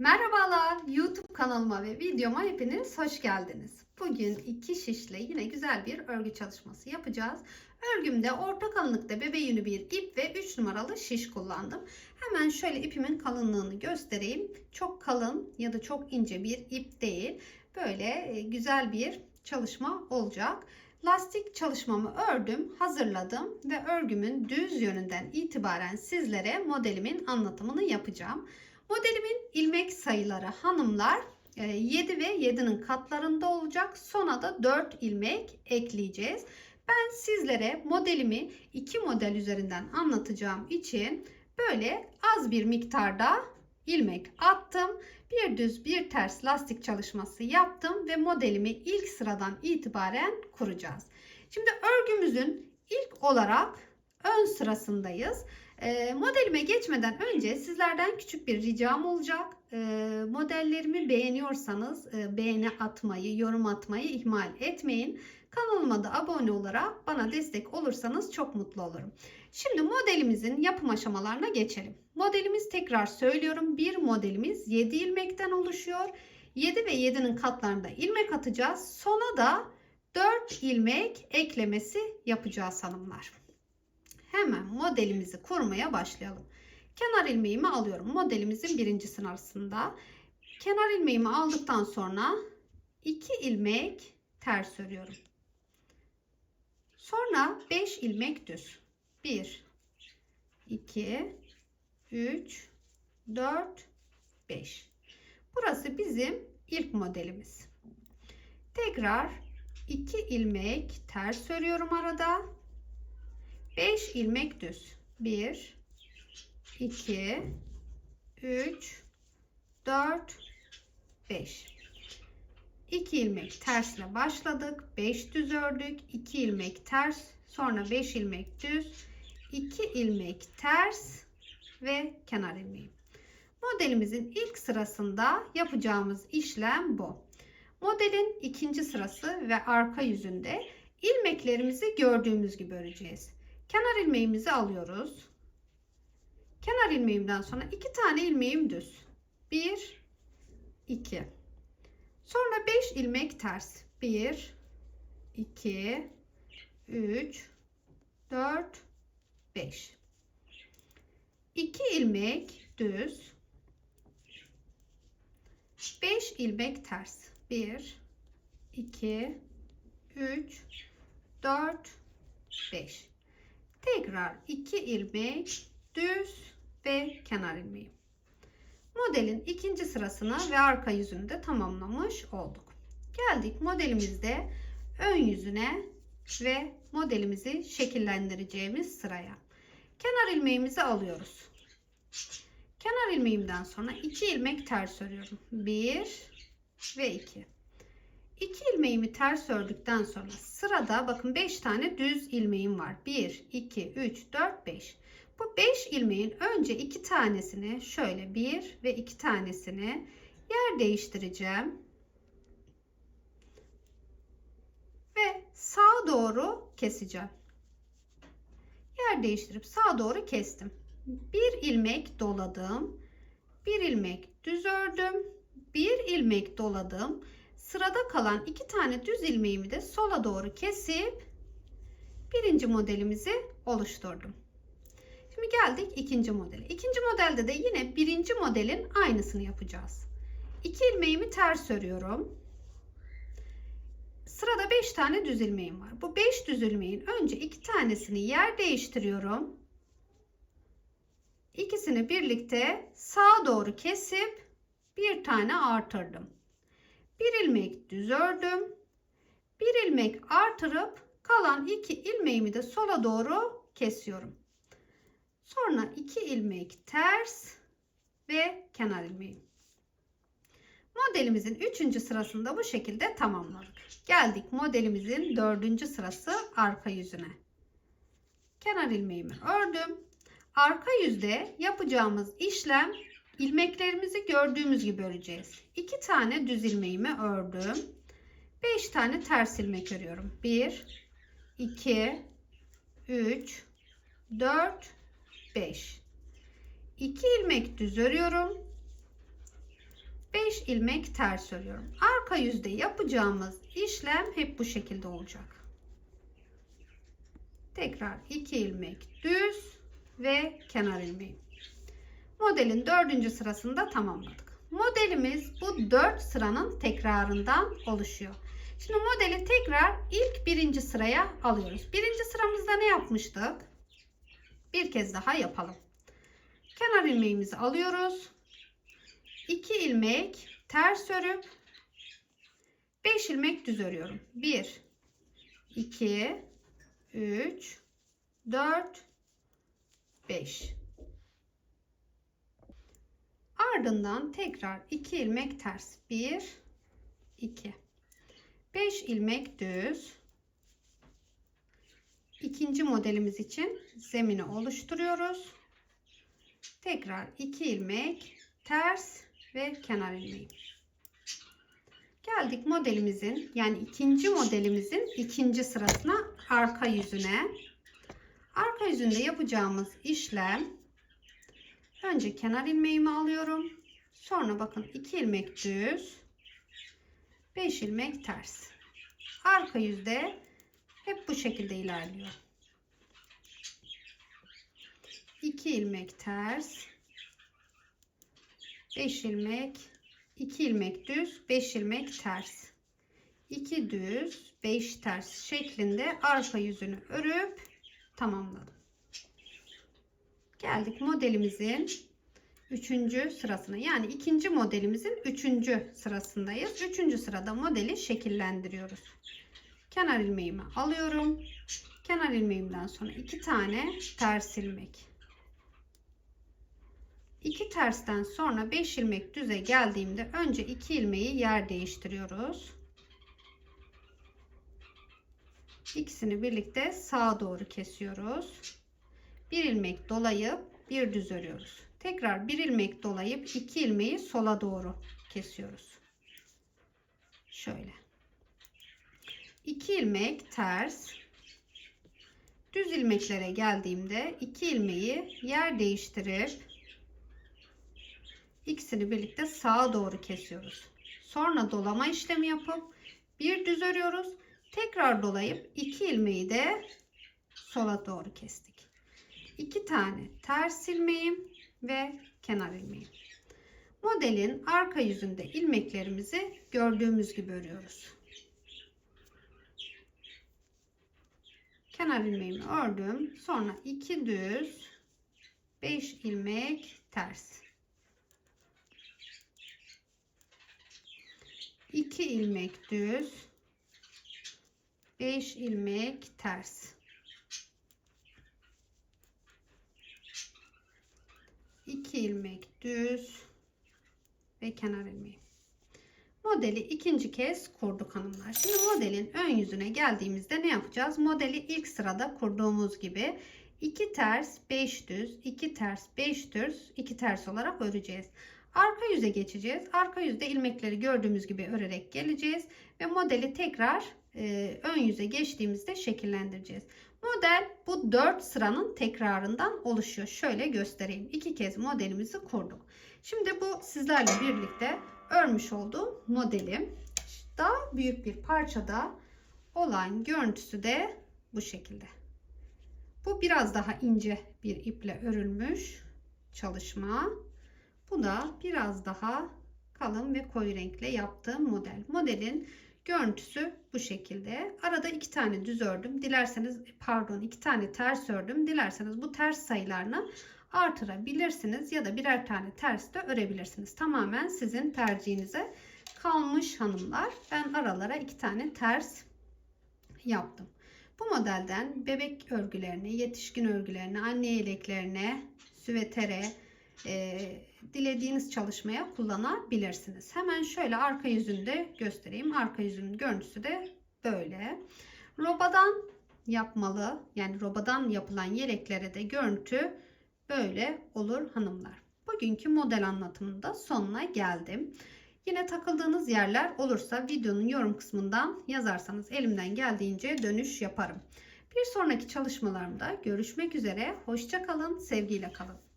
Merhabalar YouTube kanalıma ve videoma hepiniz hoş geldiniz. Bugün iki şişle yine güzel bir örgü çalışması yapacağız. Örgümde orta kalınlıkta bebe yünü bir ip ve 3 numaralı şiş kullandım. Hemen şöyle ipimin kalınlığını göstereyim. Çok kalın ya da çok ince bir ip değil. Böyle e, güzel bir çalışma olacak. Lastik çalışmamı ördüm, hazırladım ve örgümün düz yönünden itibaren sizlere modelimin anlatımını yapacağım. Modelimin ilmek sayıları hanımlar 7 ve 7'nin katlarında olacak. Sona da 4 ilmek ekleyeceğiz. Ben sizlere modelimi iki model üzerinden anlatacağım için böyle az bir miktarda ilmek attım. Bir düz bir ters lastik çalışması yaptım ve modelimi ilk sıradan itibaren kuracağız. Şimdi örgümüzün ilk olarak ön sırasındayız. E, modelime geçmeden önce sizlerden küçük bir ricam olacak. E, modellerimi beğeniyorsanız e, beğeni atmayı, yorum atmayı ihmal etmeyin. Kanalıma da abone olarak bana destek olursanız çok mutlu olurum. Şimdi modelimizin yapım aşamalarına geçelim. Modelimiz tekrar söylüyorum. Bir modelimiz 7 ilmekten oluşuyor. 7 ve 7'nin katlarında ilmek atacağız. Sona da 4 ilmek eklemesi yapacağız hanımlar. Hemen modelimizi kurmaya başlayalım. Kenar ilmeğimi alıyorum. Modelimizin birinci sınavsında. Kenar ilmeğimi aldıktan sonra 2 ilmek ters örüyorum. Sonra 5 ilmek düz. 1 2 3 4 5. Burası bizim ilk modelimiz. Tekrar 2 ilmek ters örüyorum arada. 5 ilmek düz. 1 2 3 4 5 2 ilmek tersle başladık. 5 düz ördük. 2 ilmek ters, sonra 5 ilmek düz, 2 ilmek ters ve kenar ilmeği. Modelimizin ilk sırasında yapacağımız işlem bu. Modelin ikinci sırası ve arka yüzünde ilmeklerimizi gördüğümüz gibi öreceğiz. Kenar ilmeğimizi alıyoruz. Kenar ilmeğimden sonra iki tane ilmeğim düz. 1 2 Sonra 5 ilmek ters. 1 2 3 4 5 2 ilmek düz 5 ilmek ters 1 2 3 4 5 tekrar 2 ilmek düz ve kenar ilmeği. Modelin ikinci sırasını ve arka yüzünü de tamamlamış olduk. Geldik modelimizde ön yüzüne ve modelimizi şekillendireceğimiz sıraya. Kenar ilmeğimizi alıyoruz. Kenar ilmeğimden sonra 2 ilmek ters örüyorum. 1 ve 2 2 ilmeğimi ters ördükten sonra sırada bakın 5 tane düz ilmeğim var. 1, 2, 3, 4, 5. Bu 5 ilmeğin önce 2 tanesini şöyle 1 ve 2 tanesini yer değiştireceğim. Ve sağa doğru keseceğim. Yer değiştirip sağa doğru kestim. Bir ilmek doladım. Bir ilmek düz ördüm. Bir ilmek doladım. Sırada kalan iki tane düz ilmeğimi de sola doğru kesip birinci modelimizi oluşturdum. Şimdi geldik ikinci modele. İkinci modelde de yine birinci modelin aynısını yapacağız. İki ilmeğimi ters örüyorum. Sırada 5 tane düz ilmeğim var. Bu 5 düz ilmeğin önce iki tanesini yer değiştiriyorum. İkisini birlikte sağa doğru kesip bir tane artırdım. Bir ilmek düz ördüm. Bir ilmek artırıp kalan iki ilmeğimi de sola doğru kesiyorum. Sonra iki ilmek ters ve kenar ilmeği. Modelimizin üçüncü sırasında bu şekilde tamamladık. Geldik modelimizin dördüncü sırası arka yüzüne. Kenar ilmeğimi ördüm. Arka yüzde yapacağımız işlem ilmeklerimizi gördüğümüz gibi öreceğiz. 2 tane düz ilmeğimi ördüm. 5 tane ters ilmek örüyorum. 1 2 3 4 5 2 ilmek düz örüyorum. 5 ilmek ters örüyorum. Arka yüzde yapacağımız işlem hep bu şekilde olacak. Tekrar 2 ilmek düz ve kenar ilmeği. Modelin dördüncü sırasında tamamladık. Modelimiz bu 4 sıranın tekrarından oluşuyor. Şimdi modeli tekrar ilk birinci sıraya alıyoruz. Birinci sıramızda ne yapmıştık? Bir kez daha yapalım. Kenar ilmeğimizi alıyoruz. 2 ilmek ters örüp 5 ilmek düz örüyorum. 1 2 3 4 5 Ardından tekrar 2 ilmek ters. 1 2 5 ilmek düz. İkinci modelimiz için zemini oluşturuyoruz. Tekrar 2 ilmek ters ve kenar ilmeği. Geldik modelimizin yani ikinci modelimizin ikinci sırasına arka yüzüne. Arka yüzünde yapacağımız işlem önce kenar ilmeğimi alıyorum. Sonra bakın 2 ilmek düz 5 ilmek ters. Arka yüzde hep bu şekilde ilerliyor. 2 ilmek ters 5 ilmek 2 ilmek düz 5 ilmek ters 2 düz 5 ters şeklinde arka yüzünü örüp tamamladım. Geldik modelimizin 3. sırasına. Yani ikinci modelimizin 3. sırasındayız. 3. sırada modeli şekillendiriyoruz. Kenar ilmeğimi alıyorum. Kenar ilmeğimden sonra 2 tane ters ilmek. 2 tersten sonra 5 ilmek düze geldiğimde önce 2 ilmeği yer değiştiriyoruz. İkisini birlikte sağa doğru kesiyoruz. Bir ilmek dolayıp bir düz örüyoruz. Tekrar bir ilmek dolayıp iki ilmeği sola doğru kesiyoruz. Şöyle. 2 ilmek ters. Düz ilmeklere geldiğimde iki ilmeği yer değiştirip ikisini birlikte sağa doğru kesiyoruz. Sonra dolama işlemi yapıp bir düz örüyoruz. Tekrar dolayıp iki ilmeği de sola doğru kestik. 2 tane ters ilmeğim ve kenar ilmeğim. Modelin arka yüzünde ilmeklerimizi gördüğümüz gibi örüyoruz. Kenar ilmeğimi ördüm. Sonra 2 düz 5 ilmek ters. 2 ilmek düz 5 ilmek ters. 2 ilmek düz ve kenar ilmeği. Modeli ikinci kez kurduk hanımlar. Şimdi modelin ön yüzüne geldiğimizde ne yapacağız? Modeli ilk sırada kurduğumuz gibi 2 ters 5 düz 2 ters 5 düz 2 ters olarak öreceğiz. Arka yüze geçeceğiz. Arka yüzde ilmekleri gördüğümüz gibi örerek geleceğiz ve modeli tekrar e, ön yüze geçtiğimizde şekillendireceğiz. Model bu 4 sıranın tekrarından oluşuyor. Şöyle göstereyim. İki kez modelimizi kurduk. Şimdi bu sizlerle birlikte örmüş olduğum modelim. Daha büyük bir parçada olan görüntüsü de bu şekilde. Bu biraz daha ince bir iple örülmüş çalışma. Bu da biraz daha kalın ve koyu renkle yaptığım model. Modelin Görüntüsü bu şekilde. Arada iki tane düz ördüm. Dilerseniz pardon iki tane ters ördüm. Dilerseniz bu ters sayılarını artırabilirsiniz ya da birer tane ters de örebilirsiniz. Tamamen sizin tercihinize kalmış hanımlar. Ben aralara iki tane ters yaptım. Bu modelden bebek örgülerine, yetişkin örgülerine, anne yeleklerine, süvetere, e, dilediğiniz çalışmaya kullanabilirsiniz. Hemen şöyle arka yüzünde göstereyim. Arka yüzünün görüntüsü de böyle. Robadan yapmalı yani robadan yapılan yeleklere de görüntü böyle olur hanımlar. Bugünkü model anlatımında sonuna geldim. Yine takıldığınız yerler olursa videonun yorum kısmından yazarsanız elimden geldiğince dönüş yaparım. Bir sonraki çalışmalarımda görüşmek üzere. Hoşçakalın, sevgiyle kalın.